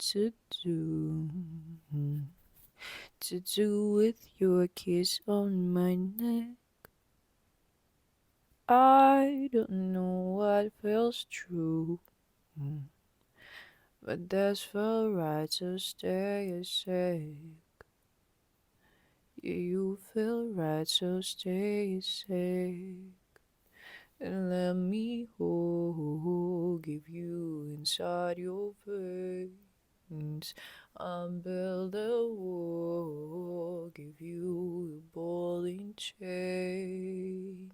to do. To do with your kiss on my neck. I don't know what feels true. But that's felt right, so stay. Yeah, you feel right, so stay sec. And let me hold, give you inside your veins. I'll build a wall, give you a ball and chain.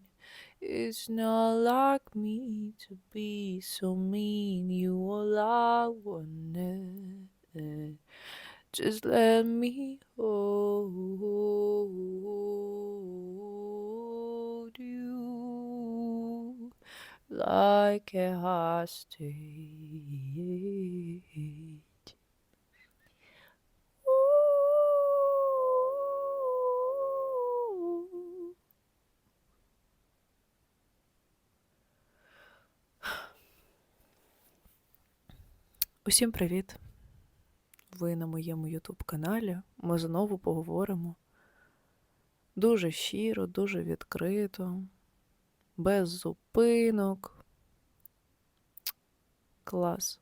It's not like me to be so mean, you all I wanted. Just let me hold you like a hostage. Усім привіт! Ви на моєму YouTube каналі. Ми знову поговоримо дуже щиро, дуже відкрито, без зупинок. Клас.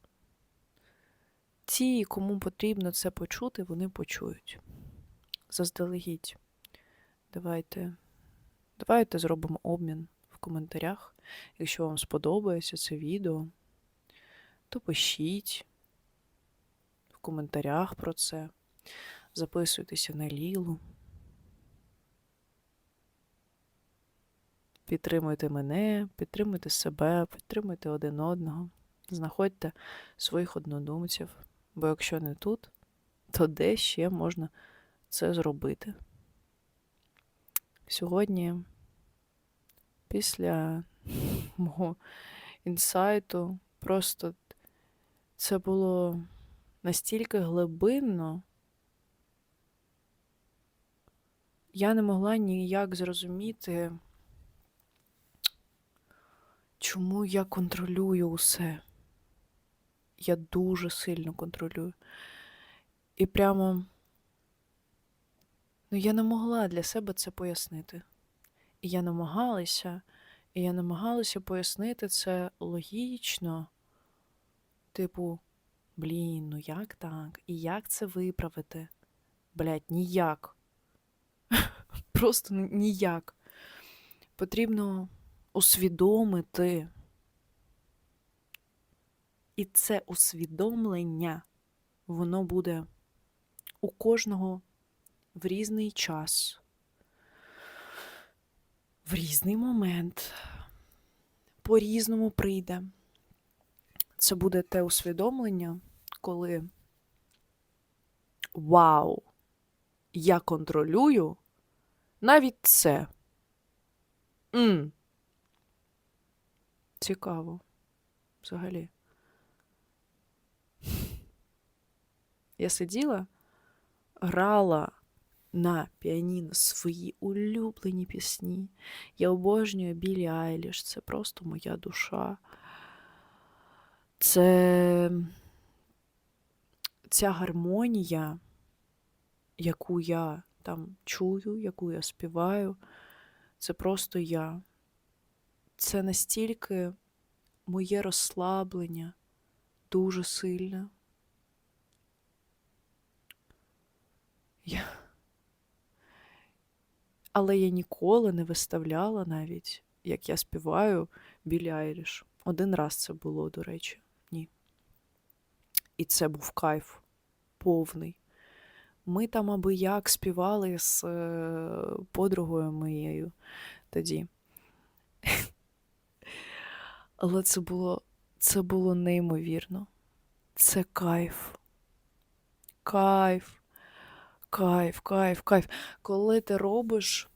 Ті, кому потрібно це почути, вони почують. Заздалегідь. Давайте, давайте зробимо обмін в коментарях. Якщо вам сподобається це відео, то пишіть коментарях про це. Записуйтеся на Лілу. Підтримуйте мене, підтримуйте себе, підтримуйте один одного. Знаходьте своїх однодумців, бо якщо не тут, то де ще можна це зробити. Сьогодні, після мого інсайту, просто це було настільки глибинно, я не могла ніяк зрозуміти, чому я контролюю усе. Я дуже сильно контролюю. І прямо ну, я не могла для себе це пояснити. І я намагалася, і я намагалася пояснити це логічно, типу, блін, ну як так? І як це виправити? Блять, ніяк. Просто ніяк. Потрібно усвідомити. І це усвідомлення, воно буде у кожного в різний час, в різний момент, по-різному прийде. Це буде те усвідомлення, коли Вау! Я контролюю навіть це. м Цікаво. Взагалі. Я сиділа, грала на піаніно свої улюблені пісні. Я обожнюю Білі Айліш, це просто моя душа. Це ця гармонія, яку я там чую, яку я співаю, це просто я. Це настільки моє розслаблення дуже сильне. Я... Але я ніколи не виставляла навіть, як я співаю Білі Айліш. Один раз це було, до речі. І це був кайф повний. Ми там аби як співали з е, подругою моєю тоді. Але це було, це було неймовірно. Це кайф. Кайф. Кайф, кайф, кайф. Коли ти робиш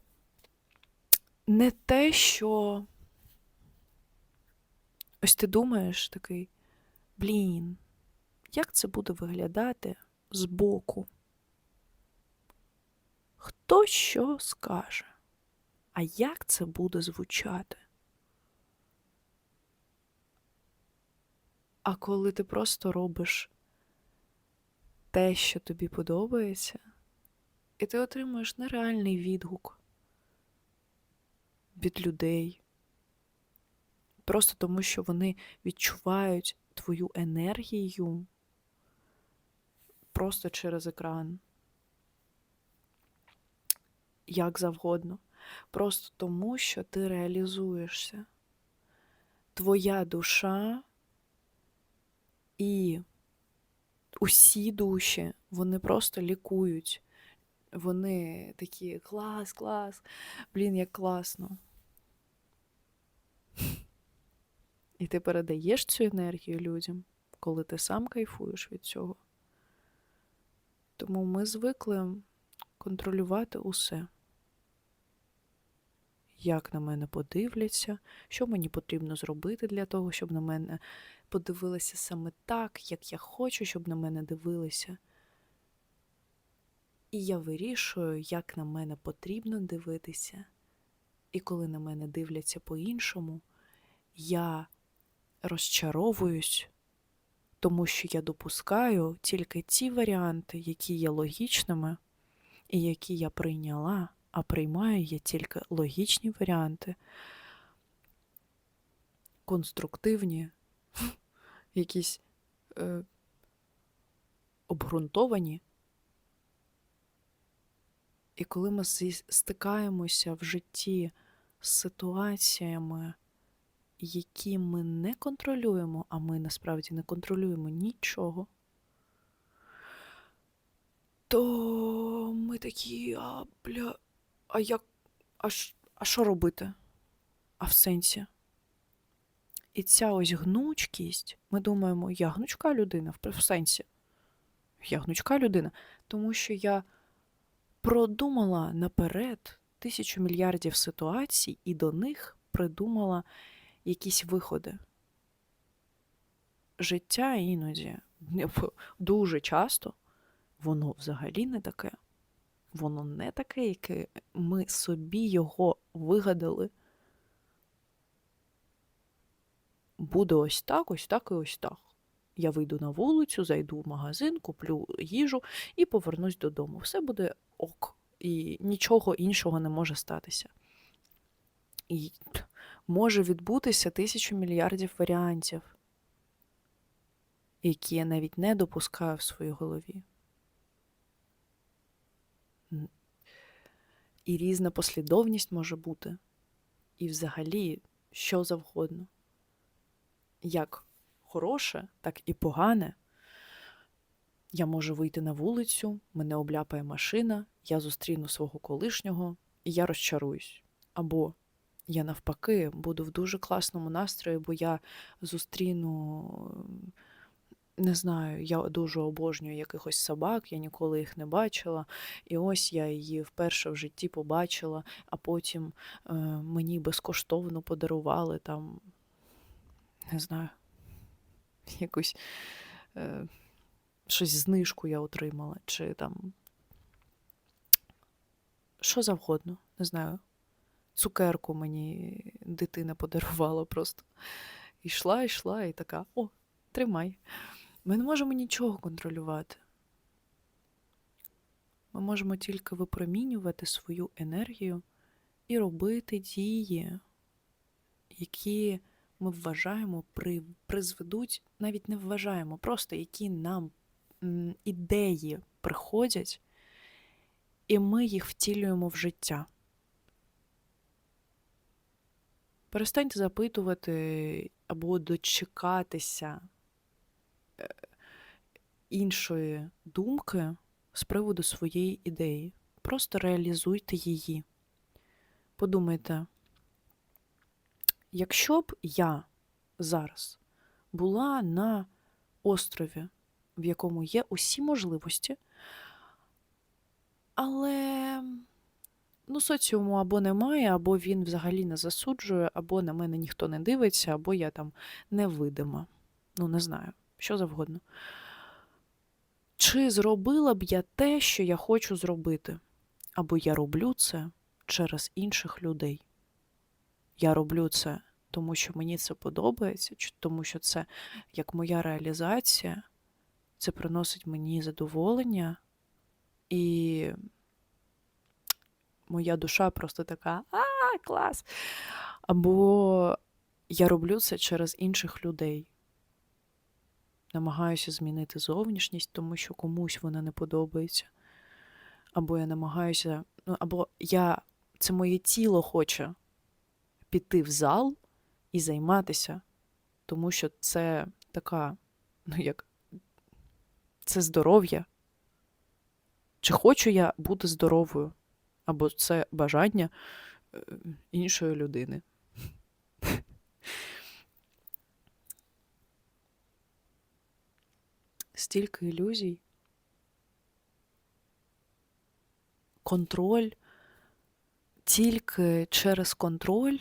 не те, що. Ось ти думаєш такий, блін, як це буде виглядати збоку? Хто що скаже? А як це буде звучати? А коли ти просто робиш те, що тобі подобається, і ти отримуєш нереальний відгук від людей. Просто тому, що вони відчувають твою енергію просто через екран. Як завгодно. Просто тому, що ти реалізуєшся. Твоя душа і усі душі, вони просто лікують. Вони такі клас, клас, блін, як класно. І ти передаєш цю енергію людям, коли ти сам кайфуєш від цього. Тому ми звикли контролювати усе. Як на мене подивляться, що мені потрібно зробити для того, щоб на мене подивилися саме так, як я хочу, щоб на мене дивилися. І я вирішую, як на мене потрібно дивитися. І коли на мене дивляться по-іншому, я розчаровуюсь, тому що я допускаю тільки ті варіанти, які є логічними, і які я прийняла, а приймаю я тільки логічні варіанти, конструктивні, якісь е, обґрунтовані. І коли ми стикаємося в житті з ситуаціями, які ми не контролюємо, а ми насправді не контролюємо нічого, то ми такі, а бля, а як, а, а що робити? А в сенсі? І ця ось гнучкість, ми думаємо, я гнучка людина, в сенсі. Я гнучка людина, тому що я продумала наперед тисячу мільярдів ситуацій і до них придумала якісь виходи. Життя іноді дуже часто воно взагалі не таке. Воно не таке, яке ми собі його вигадали. Буде ось так, ось так і ось так. Я вийду на вулицю, зайду в магазин, куплю їжу і повернусь додому. Все буде ок. І нічого іншого не може статися. І може відбутися тисячу мільярдів варіантів, які я навіть не допускаю в своїй голові. І різна послідовність може бути. І взагалі що завгодно. Як хороше, так і погане. Я можу вийти на вулицю, мене обляпає машина, я зустріну свого колишнього, і я розчаруюсь. Або я навпаки буду в дуже класному настрої, бо я зустріну, не знаю, я дуже обожнюю якихось собак, я ніколи їх не бачила. І ось я її вперше в житті побачила, а потім е, мені безкоштовно подарували там, не знаю, якусь е, щось знижку я отримала, чи там що завгодно, не знаю. Цукерку мені дитина подарувала просто. Ішла, йшла, і така: о, тримай. Ми не можемо нічого контролювати. Ми можемо тільки випромінювати свою енергію і робити дії, які ми вважаємо, при, призведуть, навіть не вважаємо, просто які нам ідеї приходять, і ми їх втілюємо в життя. Перестаньте запитувати або дочекатися е, іншої думки з приводу своєї ідеї. Просто реалізуйте її. Подумайте, якщо б я зараз була на острові, в якому є усі можливості, але ну, соціуму або немає, або він взагалі не засуджує, або на мене ніхто не дивиться, або я там невидима. Ну, не знаю, що завгодно. Чи зробила б я те, що я хочу зробити? Або я роблю це через інших людей. Я роблю це, тому що мені це подобається, тому що це як моя реалізація, це приносить мені задоволення, і моя душа просто така а, клас. Або я роблю це через інших людей. Намагаюся змінити зовнішність, тому що комусь вона не подобається. Або я намагаюся, ну, або я, це моє тіло хоче піти в зал і займатися, тому що це така, ну як, це здоров'я. Чи хочу я бути здоровою? Або це бажання е, іншої людини. Стільки ілюзій. Контроль. Тільки через контроль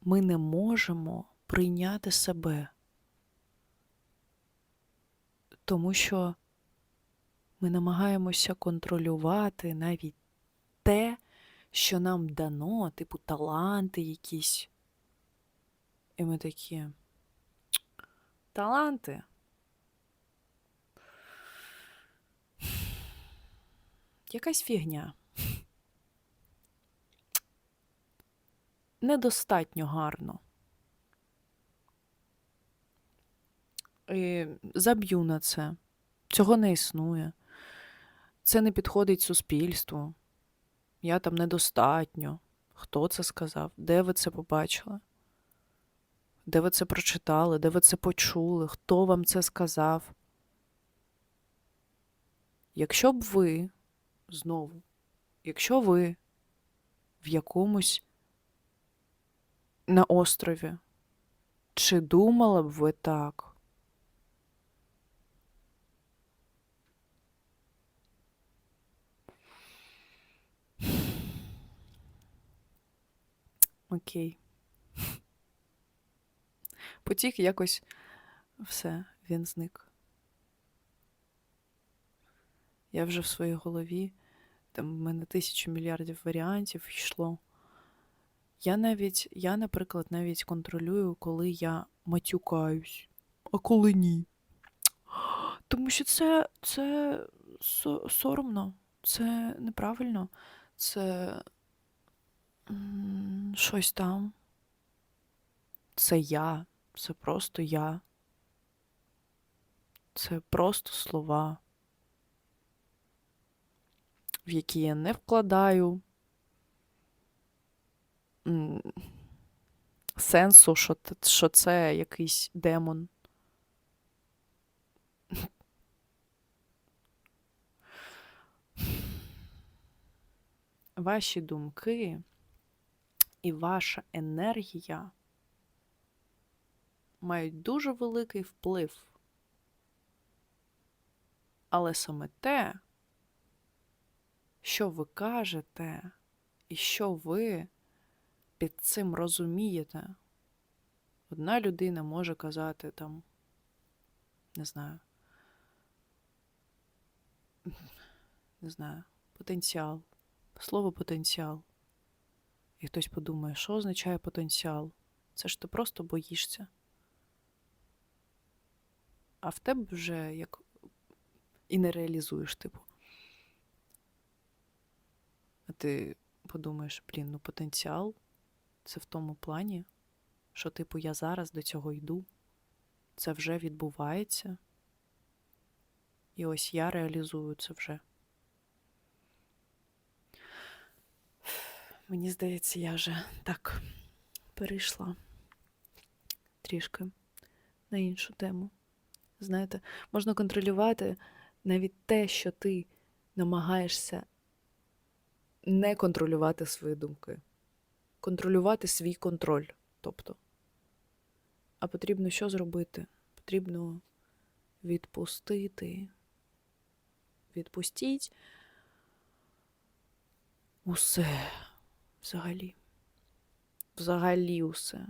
ми не можемо прийняти себе. Тому що ми намагаємося контролювати навіть те, що нам дано, типу таланти якісь. І ми такі. Таланти. Якась фігня. Недостатньо гарно. І заб'ю на це. Цього не існує. Це не підходить суспільству. Я там недостатньо. Хто це сказав? Де ви це побачили? Де ви це прочитали? Де ви це почули? Хто вам це сказав? Якщо б ви, знову, якщо ви в якомусь на острові, чи думали б ви так? Окей. Потік якось все, він зник. Я вже в своїй голові, там в мене тисячу мільярдів варіантів йшло. Я навіть, я, наприклад, навіть контролюю, коли я матюкаюсь, а коли ні. Тому що це, це соромно, це неправильно, це щось там. Це я, це просто я. Це просто слова, в які я не вкладаю сенсу, що, що це якийсь демон. Ваші думки і ваша енергія мають дуже великий вплив. Але саме те, що ви кажете, і що ви під цим розумієте, одна людина може казати там, не знаю, не знаю, потенціал, слово потенціал. І хтось подумає, що означає потенціал? Це ж ти просто боїшся. А в тебе вже як і не реалізуєш, типу. А ти подумаєш, блін, ну потенціал це в тому плані, що, типу, я зараз до цього йду, це вже відбувається. І ось я реалізую це вже. Мені здається, я вже так перейшла трішки на іншу тему. Знаєте, можна контролювати навіть те, що ти намагаєшся не контролювати свої думки, контролювати свій контроль. Тобто. А потрібно що зробити? Потрібно відпустити. Відпустіть усе взагалі. Взагалі усе.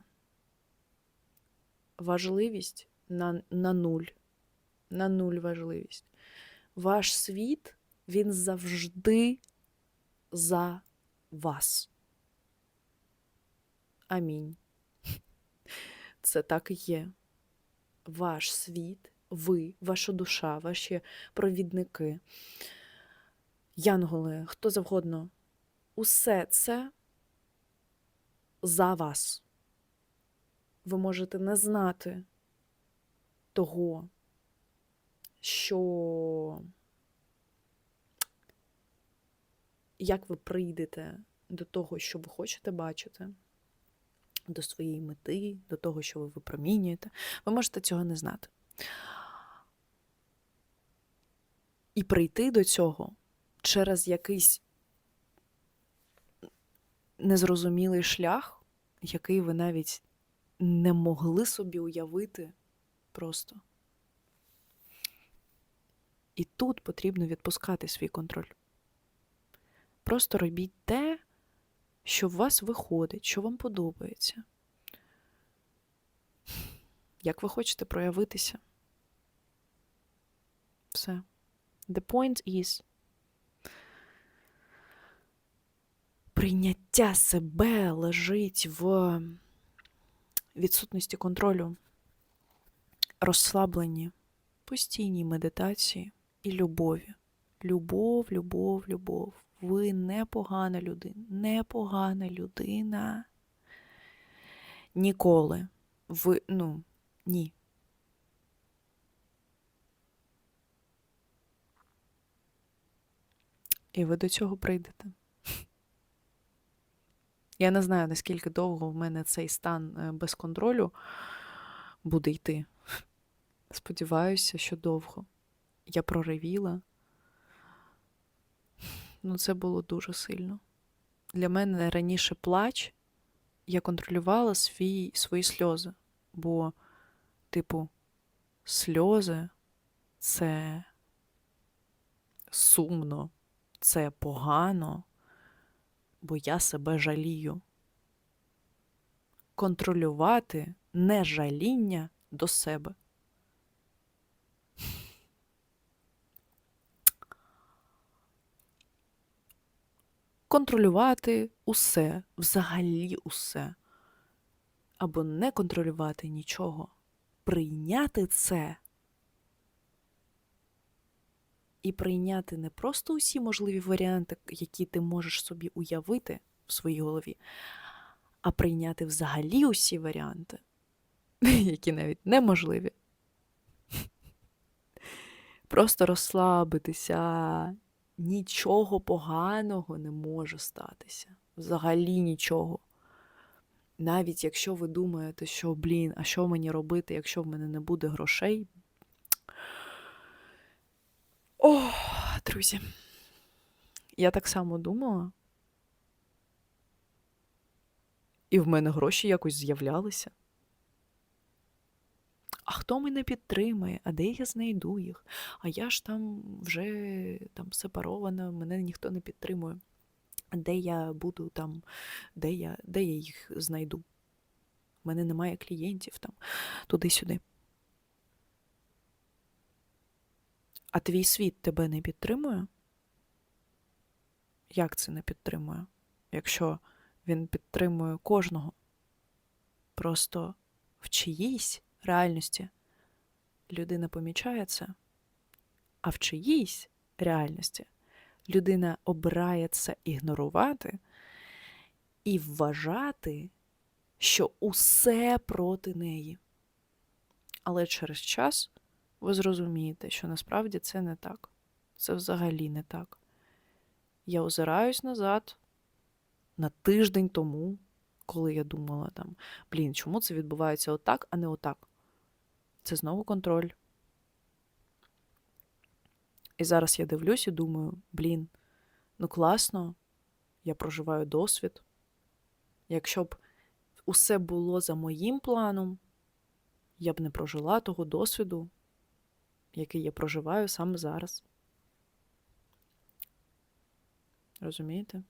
Важливість на, на нуль. На нуль важливість. Ваш світ, він завжди за вас. Амінь. Це так і є. Ваш світ, ви, ваша душа, ваші провідники, янголи, хто завгодно, усе це за вас. Ви можете не знати того, що як ви прийдете до того, що ви хочете бачити, до своєї мети, до того, що ви випромінюєте, ви можете цього не знати. І прийти до цього через якийсь незрозумілий шлях, який ви навіть не могли собі уявити просто. І тут потрібно відпускати свій контроль. Просто робіть те, що в вас виходить, що вам подобається. Як ви хочете проявитися? Все. The point is прийняття себе лежить в відсутності контролю, розслабленні, постійній медитації і любові. Любов, любов, любов. Ви непогана людина, непогана людина. Ніколи. Ви, ну, ні. І ви до цього прийдете. Я не знаю, наскільки довго в мене цей стан е, без контролю буде йти. Сподіваюся, що довго. Я проривіла. Ну, це було дуже сильно. Для мене раніше плач, я контролювала свій, свої сльози. Бо, типу, сльози це сумно, це погано, бо я себе жалію. Контролювати нежаління до себе. Контролювати усе, взагалі усе. Або не контролювати нічого. Прийняти це. І прийняти не просто усі можливі варіанти, які ти можеш собі уявити в своїй голові, а прийняти взагалі усі варіанти, які навіть неможливі. Просто розслабитися. Нічого поганого не може статися. Взагалі нічого. Навіть якщо ви думаєте, що, блін, а що мені робити, якщо в мене не буде грошей. О, друзі. Я так само думала. І в мене гроші якось з'являлися. А хто мене підтримає, а де я знайду їх? А я ж там вже там сепарована, мене ніхто не підтримує. Де я буду там, де я де я їх знайду? У мене немає клієнтів там туди-сюди. А твій світ тебе не підтримує? Як це не підтримує? Якщо він підтримує кожного? Просто в чиїсь реальності людина помічає це, а в чиїсь реальності людина обирає це ігнорувати і вважати, що усе проти неї. Але через час ви зрозумієте, що насправді це не так. Це взагалі не так. Я озираюсь назад на тиждень тому, коли я думала там, блін, чому це відбувається отак, а не отак. Це знову контроль. І зараз я дивлюсь і думаю, блін, ну класно, я проживаю досвід. Якщо б усе було за моїм планом, я б не прожила того досвіду, який я проживаю саме зараз. Розумієте?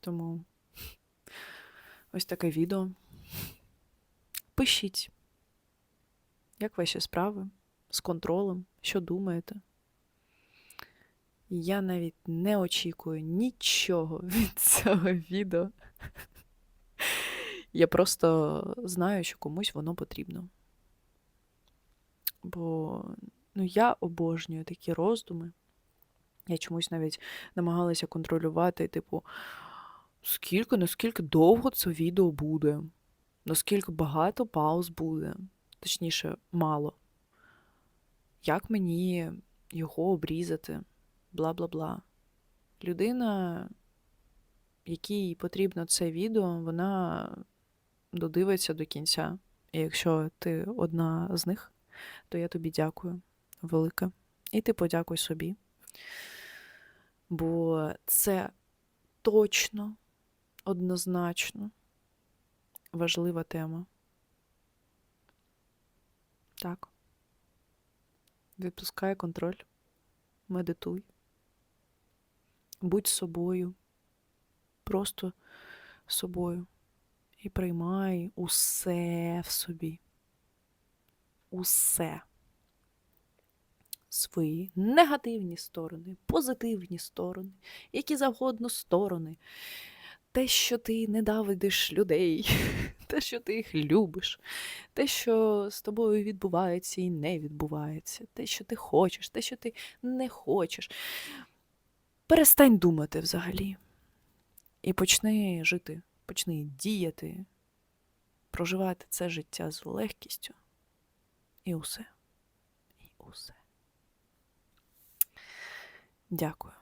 Тому ось таке відео. Пишіть. Як ваші справи з контролем? Що думаєте? Я навіть не очікую нічого від цього відео. Я просто знаю, що комусь воно потрібно. Бо ну, я обожнюю такі роздуми. Я чомусь навіть намагалася контролювати, типу, скільки, наскільки довго це відео буде, наскільки багато пауз буде, точніше, мало. Як мені його обрізати, бла бла бла. Людина, якій потрібно це відео, вона додивиться до кінця. І якщо ти одна з них, то я тобі дякую велике. І ти подякуй собі. Бо це точно, однозначно важлива тема. Так. Відпускай контроль, медитуй, будь собою, просто собою. І приймай усе в собі. Усе. Свої негативні сторони, позитивні сторони, які завгодно сторони. Те, що ти ненавидиш людей, те, що ти їх любиш, те, що з тобою відбувається і не відбувається, те, що ти хочеш, те, що ти не хочеш. Перестань думати взагалі. І почни жити, почни діяти, проживати це життя з легкістю. І усе. І усе. Дякую.